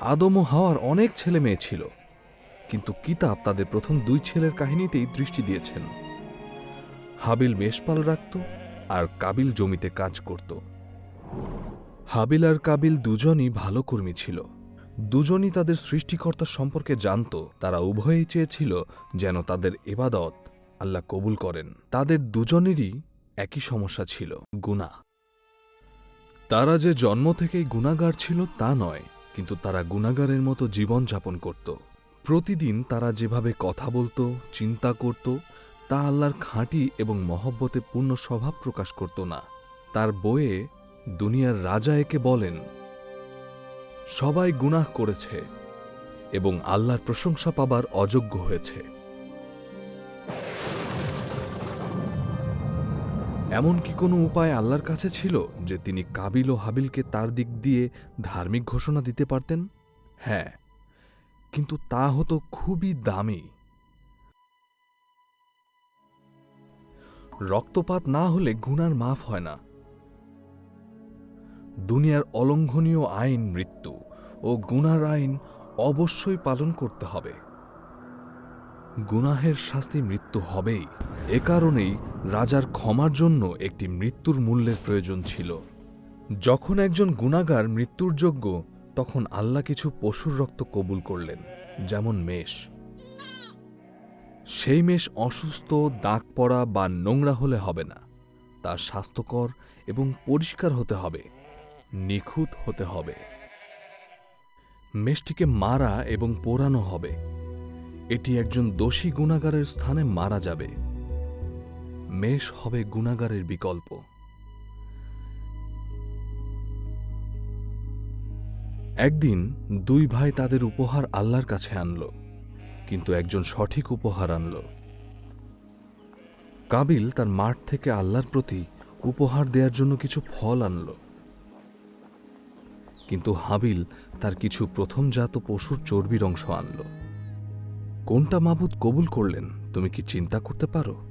আদম ও হাওয়ার অনেক ছেলে মেয়ে ছিল, কিন্তু কিতাব তাদের প্রথম দুই ছেলের কাহিনীতেই দৃষ্টি দিয়েছেন। হাবিল মেষপাল রাখত আর কাবিল জমিতে কাজ করত। হাবিল আর কাবিল দুজনই ভালো কর্মী ছিল। দুজনই তাদের সৃষ্টিকর্তা সম্পর্কে জানত, তারা উভয়েই চেয়েছিল যেন তাদের এবাদত আল্লাহ কবুল করেন। তাদের দুজনেরই একই সমস্যা ছিল, গুনাহ। তারা যে জন্ম থেকেই গুণাগার ছিল তা নয় কিন্তু তারা গুণাগারের মতো জীবন যাপন করত। প্রতিদিন তারা যেভাবে কথা বলতো, চিন্তা করত, তা আল্লাহর খাঁটি এবং মহব্বতে পূর্ণ স্বভাব প্রকাশ করত না। তার বইয়ে দুনিয়ার রাজা একে বলেন, সবাই গুনাহ করেছে এবং আল্লাহর প্রশংসা পাবার অযোগ্য হয়েছে। এমন কি কোনো উপায় আল্লাহর কাছে ছিল যে তিনি কাবিল ও হাবিলকে তার দিক দিয়ে ধার্মিক ঘোষণা দিতে পারতেন? হ্যাঁ কিন্তু তা হতো খুবই দামি। রক্তপাত না হলে গুনার মাফ হয় না। দুনিয়ার অলঙ্ঘনীয় আইন মৃত্যু ও গুনার আইন অবশ্যই পালন করতে হবে। গুনাহের শাস্তি মৃত্যু হবেই। এ কারণেই রাজার ক্ষমার জন্য একটি মৃত্যুর মূল্যের প্রয়োজন ছিল। যখন একজন গুনাগার মৃত্যুর যোগ্য, তখন আল্লাহ কিছু পশুর রক্ত কবুল করলেন, যেমন মেষ। সেই মেষ অসুস্থ, দাগ পড়া বা নোংরা হলে হবে না। তার স্বাস্থ্যকর এবং পরিষ্কার হতে হবে, নিখুঁত হতে হবে। মেষটিকে মারা এবং পোড়ানো হবে। এটি একজন দোষী গুণাগারের স্থানে মারা যাবে। মেষ হবে গুণাগারের বিকল্প। একদিন দুই ভাই তাদের উপহার আল্লাহর কাছে আনল, কিন্তু একজন সঠিক উপহার আনল। কাবিল তার মাঠ থেকে আল্লাহর প্রতি উপহার দেওয়ার জন্য কিছু ফল আনল। কিন্তু হাবিল তার কিছু প্রথমজাত পশুর চর্বির অংশ আনল। কোনটা মাবুদ কবুল করলেন, তুমি কি চিন্তা করতে পারো?